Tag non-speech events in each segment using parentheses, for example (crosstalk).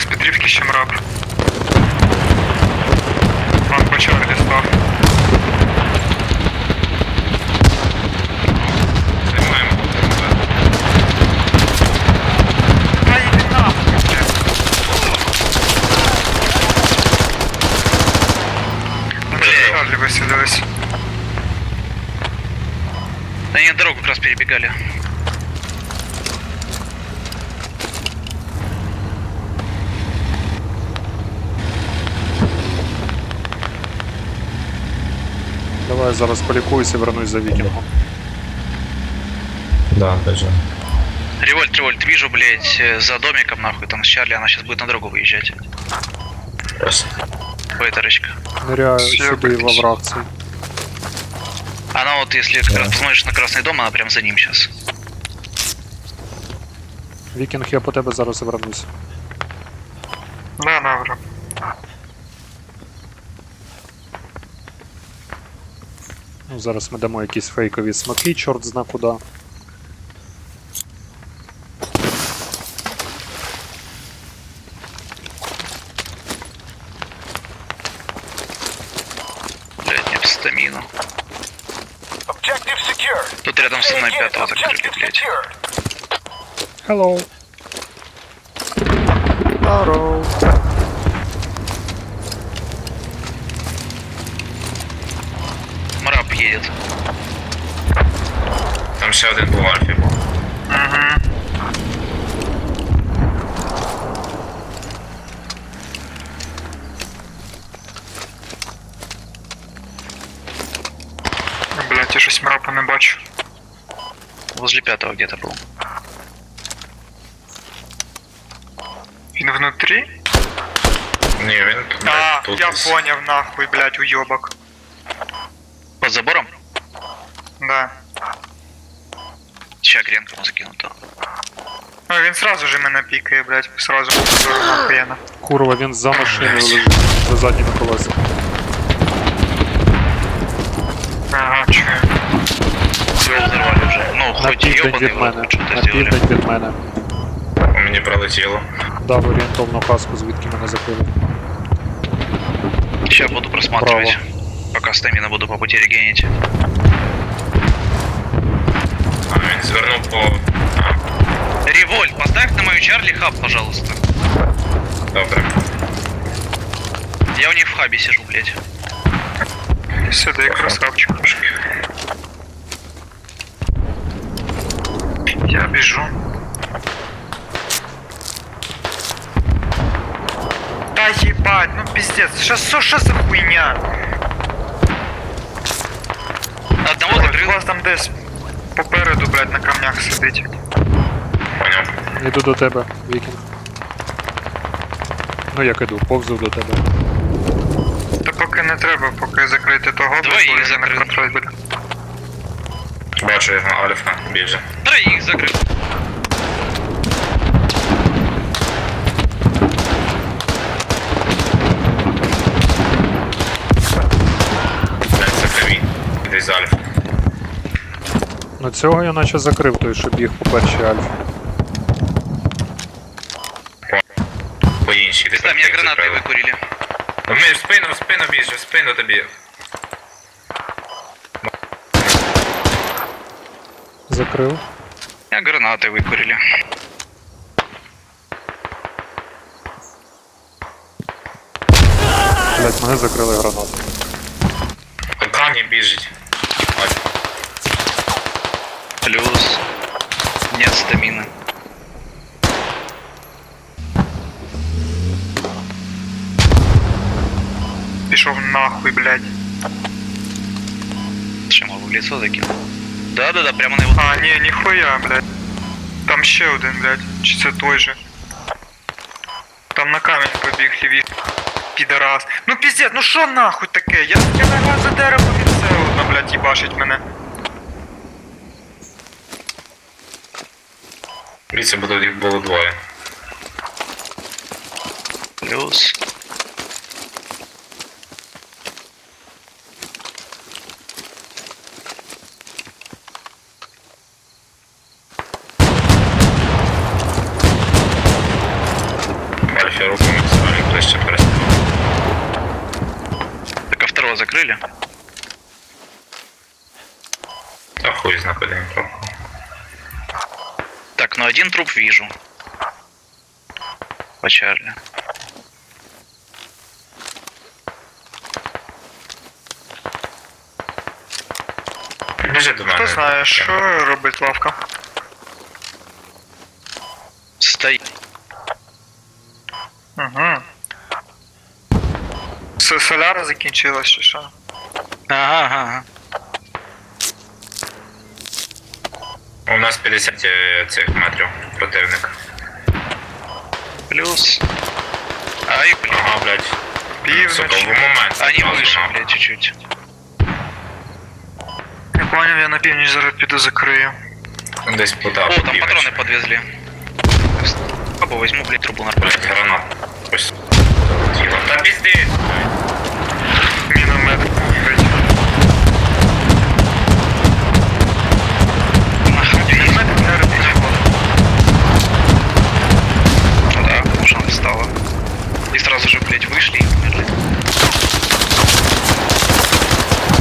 без Петрівки ще мрак. Вам по Чарлі став. Займаємо ТМБ. Та йди нахуй, блядь. Вони в Чарлі висадились. Они на дорогу как раз перебегали. зараз полікуюся і вернусь за вікінгом. Да, даже. Револьт, револьт, вижу, блядь, э, за домиком, нахуй, там с Чарли, она сейчас будет на дорогу выезжать. Просто. Поэторочка. Ниряю Всё, сюди во отлично. враг цей. Она вот, если как раз посмотришь на Красный дом, она прям за ним сейчас. Вікінг, я по тебе зараз вернусь. Да, добре. Ну, зараз ми дамо якісь фейкові смаки, чорт зна куди. Стамину. Тут рядом со мной пятого закрыли, блядь. Hello. Здорово. ще один був Альфі був. Угу. Блять, я щось мрапа не бачу. Возле пятого где-то был. Він внутрі? Ні, він тут. А, тут я десь. поняв нахуй, блять, уйобок. Под забором? Да. Сейчас гренку ему закину там. Ну він сразу же мене пікає, блять, сразу охуєнно. Курва, він за машиною лежить. За задніми колесами. Ага, чую. Его взорвали уже. Ну, На хоть південь ебаный від в мене. рот, что-то На сделали. південь від мене. Мені пролетіло. Дав орієнтовну каску, звідки мене закрили. Сейчас буду просматривать. Пока стамина буду по пути регенить. А звернув по. Револьт, поставь на мою Чарли хаб, пожалуйста. Добре. Я у них в хабе сижу, блядь. Сюди, красавчик трошки. Я біжу. Та ебать, ну пиздец, що, що, що за хуйня? Одного закрыл. вас там десь попереду, блядь, на камнях сидить. Поняв. Іду до тебе, вікінг. Ну як іду, повзу до тебе. Та поки не треба, поки закрити того, бо він не контроль буде. Бачу його Альфа біжа. Три їх Блять, це криві. Десь з Альфа. Ну цього я наче закрив той, що біг по першій альфі. По іншій десь. Там меня гранаты выкурили. Ну, Ми в спину, в спину біже, в спину тобі. Закрив. Меня гранаты выкурили. Блять, мене закрили гранату. По камні біжить. Альфа. Плюс. Нет стамины. Пішов нахуй, блядь. Чем его в лицо закинул? Да-да-да, прямо на его... А, ні, ніхуя, блядь. Там ще один, блядь. Чи це той же? Там на камінь побіг ліві. Підарас. Ну піздець, ну що нахуй таке? Я, я лягав за дерево від це одно, блядь, їбашить мене. Дивіться, було їх було двоє. Плюс. Альфі Закрийте руку максимально ближче перестав. Так а второго закрыли? Та хуй знаходимо трохи. Так, ну один труп вижу. По Чарли. Біжи до мене. Хто знає, що робить лавка? Стоит. Угу. С- Соляра закінчилась чи що? Ага, ага, ага. У нас 50 е, цих метрів противник. Плюс. Ай, блин. Ага, блядь. Сука, в Північ. момент. Они зразу выше, блядь, чуть-чуть. Я поняв, я на північ зараз піду закрию. Десь подав. О, там патроны подвезли. Або возьму, блядь, трубу нормально. Блять, гранат. Ось. Та пізди. блядь, вышли и умерли.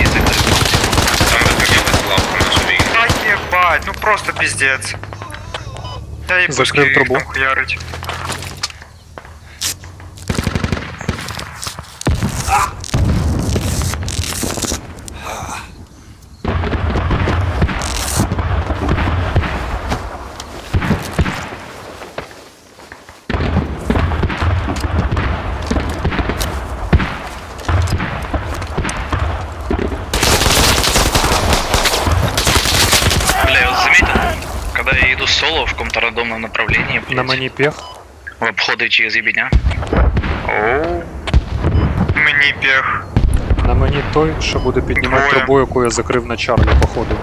И закрыли. Там розмінялась лавка наша війна. Та єбать, ну просто піздець. Я їй Закрив пушки трубу. там хуярить. соло в каком-то рандомном направлении, блядь, На мені пех. в обходы через ебеня. Мені біг. На мені той, що буде піднімати Двоє. трубу, яку я закрив на Чарлі, походу.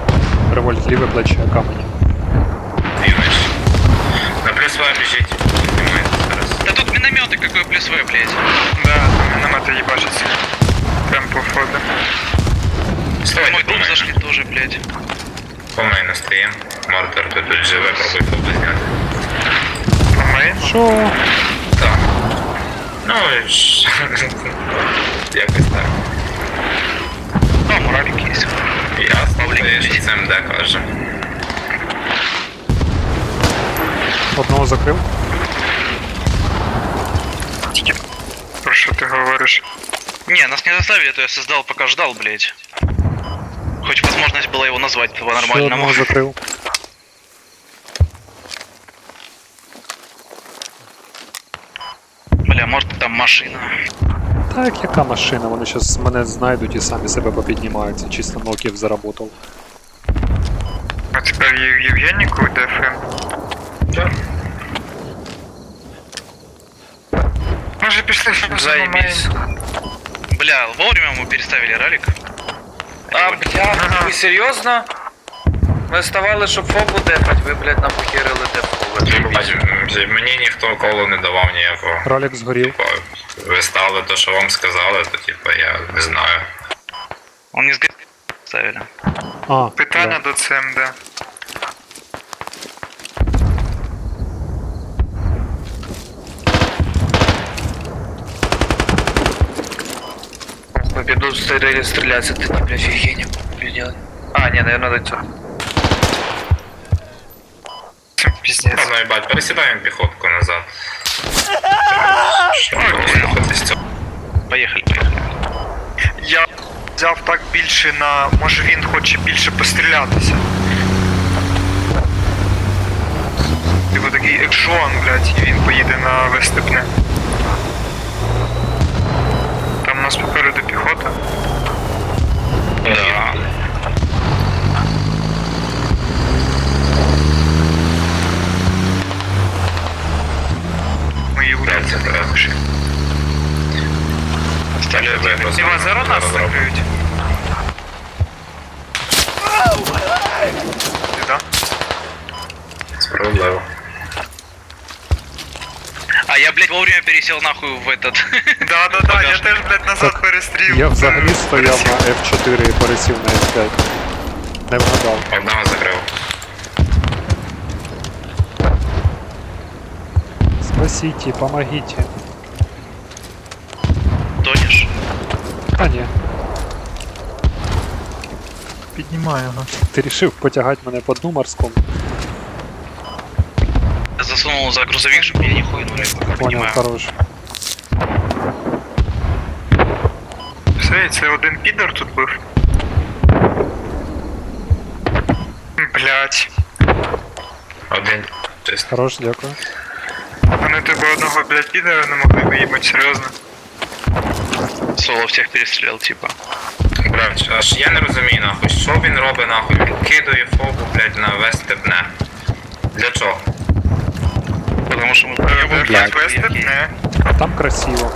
Револьт ліве плече камені. Вівиш. На плюс В біжить. Піднімається зараз. Да тут минометы какой плюс В, блядь. Да, там міномети їбачаться. Прям по ходу. В Стойте мой по дом мене. зашли тоже, блядь. По мене стоїм. Мартер ти тут живе, пробуй фото зняти. Мейн? Що? Так. Ну, (laughs) і ж- якось так. А, муралик есть. Ясно, Павлік, ти ж біжить. це МД каже. Одного закрив. Тільки про що ти говориш? Не, нас не заставили, то я создал, пока ждал, блядь. Хоть возможность была его назвать Ще по-нормальному. одного закрив. (laughs) Бля, может там машина. Так, яка машина? Вони зараз мене знайдуть і самі себе попіднімаються. Чисто ноків заработав. А тепер Є- Євгеніку ДФМ. Так. Може пішли що Заебись. Бля, вовремя мы переставили ралик. А, бля, ви серйозно? Ми ставали, щоб фобу депать, ви, блядь, напохерили дефу. Бач, м, Мені ніхто колу не давав ніякого. Ролик згорів. Типа, ви стали то, що вам сказали, то типа я не знаю. Он не сгорел. Ставили. А, Питання да. до ЦМД. Ми піду стріляти, стрілятися, ти не, блядь, фігені делать. А, ні, наверное, до цього. Піздець. Ладно, їбать, пересідаємо піхотку назад. (laughs) Поехали, поехали. Я взяв так більше на. Може він хоче більше пострілятися. Типу такий екшон, блядь, і він поїде на виступне. Да. Мої Так, вулиці. це треба. Стали пересел нахуй в этот. Да, да, да, я теж, блядь, назад перестрів. Я взагалі стояв Пересів. на F4 і пересів на F5. Не вгадав. Одного закрив. Спасите, помогите. Тонешь? А ні, Піднімаю його. ти рішив потягати мене по дну морському. Я Засунул за грузовик, чтобы меня не хуйнули. Понял, Понимаю. хорош. Все, це один підер тут був. Блять. Один. Чисто. Хорош, дякую. Вони тебе одного, блять, підера не могли виїбати, серйозно. Соло всех перестрелял, типа. Блядь, аж я не розумію нахуй, що він робить нахуй, він кидає фобу, блядь, на весь степне. Для чого? Потому что мы вестеп, не. Там красиво.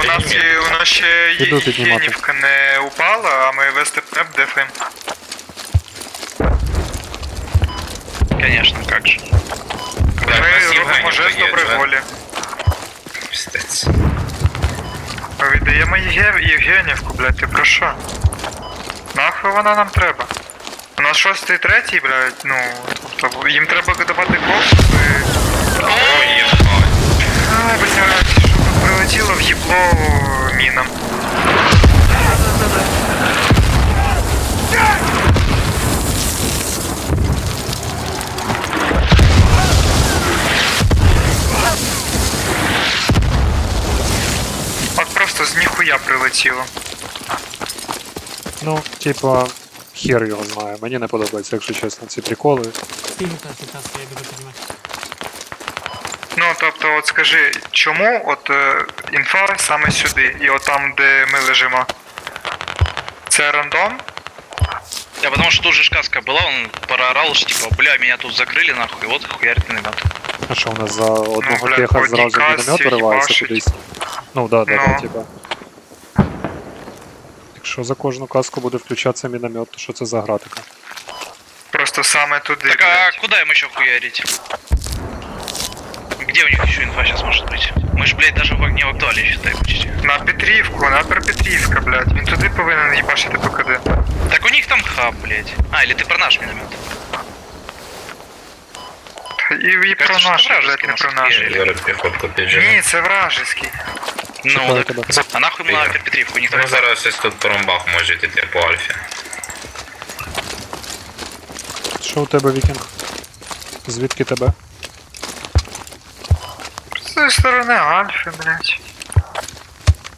У нас, є- у нас ще. Єнівка не упала, а ми вестеп дефаємо. Конечно, как же. Ми робимо жест доброї волі. Віддаємо Євгенівку, блядь, ти про що? Нахуй вона нам треба? У нас шостий, третій, блядь, ну, тобто їм треба давати кошти. Ой, єбать. А, блядь, що тут прилетіло в їбло мінам. От просто з ніхуя прилетіло. Ну, типа, хер його знає. Мені не подобається, якщо чесно, ці приколи. Финка, сейчас я буду поднимать. Ну, тобто, от скажи, чому от е, інфа саме сюди, і от там, де ми лежимо? Це рандом? Да, потому что тут же сказка была, он проорал, что типа, бля, меня тут закрыли нахуй, вот хуярит миномет. А що у нас за одного бля, теха по зразу одній міномет виривається їбашить. кудись? Ну да, да, да, Ну. типа. Якщо за кожну каску буде включатися міномет, то що це за гра така? Просто саме туди. Так а блядь. куда им еще хуярить? Где у них еще инфа сейчас может быть? Мы ж, блядь, даже в, не в актуале считай почти. На Петрівку, на Петрівка, блядь. Він туди повинен їбашити по КД. Так у них там хаб, блядь. А, или ты про наш миномет? І, і про Кажется, наш, що блядь, вражеський не нас про наш. відкрили. Зараз піхотку піджену. Ні, це вражеський. Ну, Чекаю так, тебе. а нахуй мы на Я. Петрівку, у них там Ну зараз щось тут по ромбах може йти по альфі. Що у тебе, Вікінг? Звідки тебе? З цієї сторони Альфи, блядь.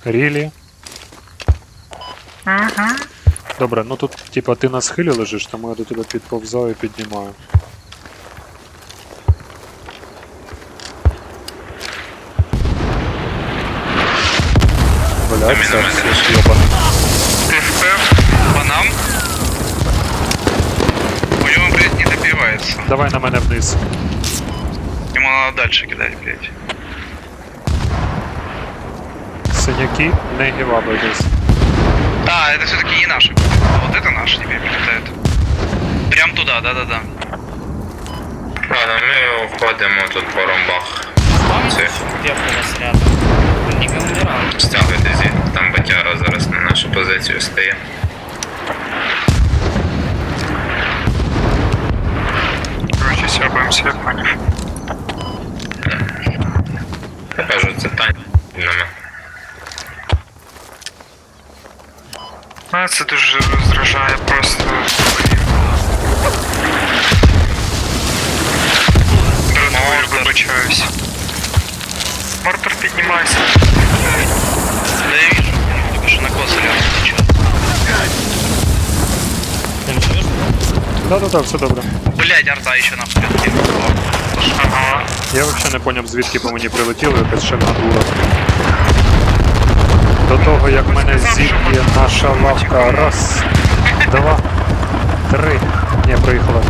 Рілі? Угу. Добре, ну тут, типа, ти на схилі лежиш, тому я до тебе підповзаю і піднімаю. Блять, Та це міномети все лише. йобане. Ти впев? по нам. У него, блядь, не добивается. Давай на мене вниз. Ему надо дальше кидать, блядь. Синяки, не гіваби десь. А, это все-таки не наши. Вот это наши теперь прилетают. Прям туда, да-да-да. Ладно, ми входимо тут по ромбах. Цих. Девка у вас рядом. Не умирал. Стягуйте звідти, там батяра зараз на нашу позицію стає. Короче, сьобаємося, я поняв. Я кажу, це тань. Нема. Мене це дуже роздражає просто. Дратую, вибачаюсь. Мортор, піднімайся. Да я вижу, только что накосали он сейчас. Ты не живешь? Да-да-да, все добре. Блять, арта еще нахуй. Ага. Я взагалі не поняв, звідки по мені прилетіло якась шальна дура. До того, як мене зіб'є наша лавка. Раз, два, три. Ні, приїхала.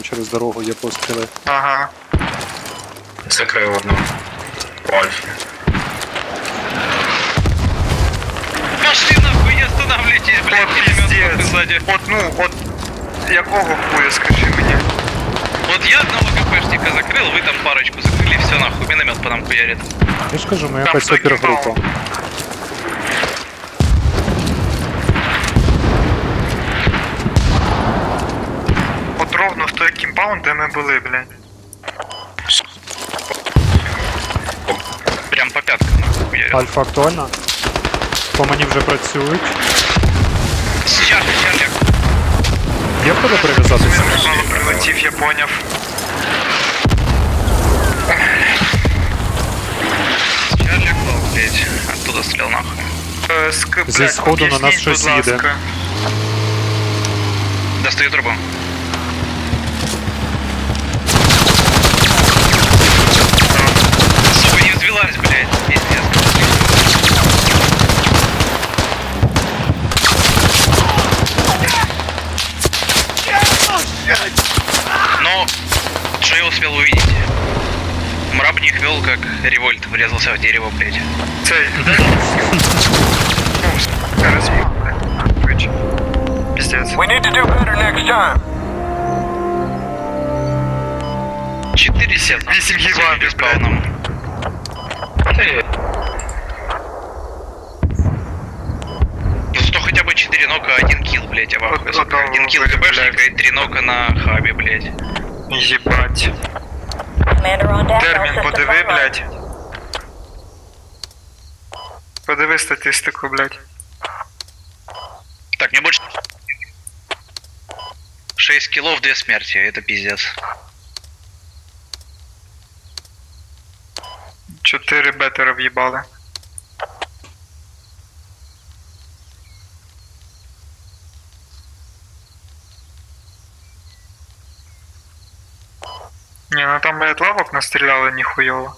там через дорогу є постріли. Ага. Закрив одну. По Альфі. Пошли нахуй, не останавливайтесь, блядь, О, пулемет пиздец. сзади. От ну, от якого хуя, скажи мені? Вот я одного КПшника закрыл, вы там парочку закрыли, все нахуй, миномет по нам хуярит. Я ж кажу, ми Там якась хто опергрупа. Кімпаунд, де ми були, блядь. Прям по пяткам нахуй. Альфа актуальна? По мені вже працюють. Сейчас, сейчас, я... Є куди прив'язатися? Мало прилетів, я поняв. Блядь. Оттуда стрелял нахуй. Е, ск... Зі сходу на нас щось їде. Достаю трубу. как револьт врезался в дерево, блядь. Цей. Ну, сука, розбіг, блядь. Twitch. Піздець. We need to do better next time. 4 Вісім гігантів, блядь. спавном. Ну зато хотя бы 4 нока, 1 килл, блядь, я в ахуе, Вот сука. это Один килл блядь. ГБшника и 3 нока на хабе, блядь. Єбать. Термін подиви, блядь. Подиви статистику, блядь. Так, мне больше... 6 киллов, 2 смерти, это пиздец. Чотири бетера в'їбали. Ні, ну там, блядь, лавок настріляли ніхуйово.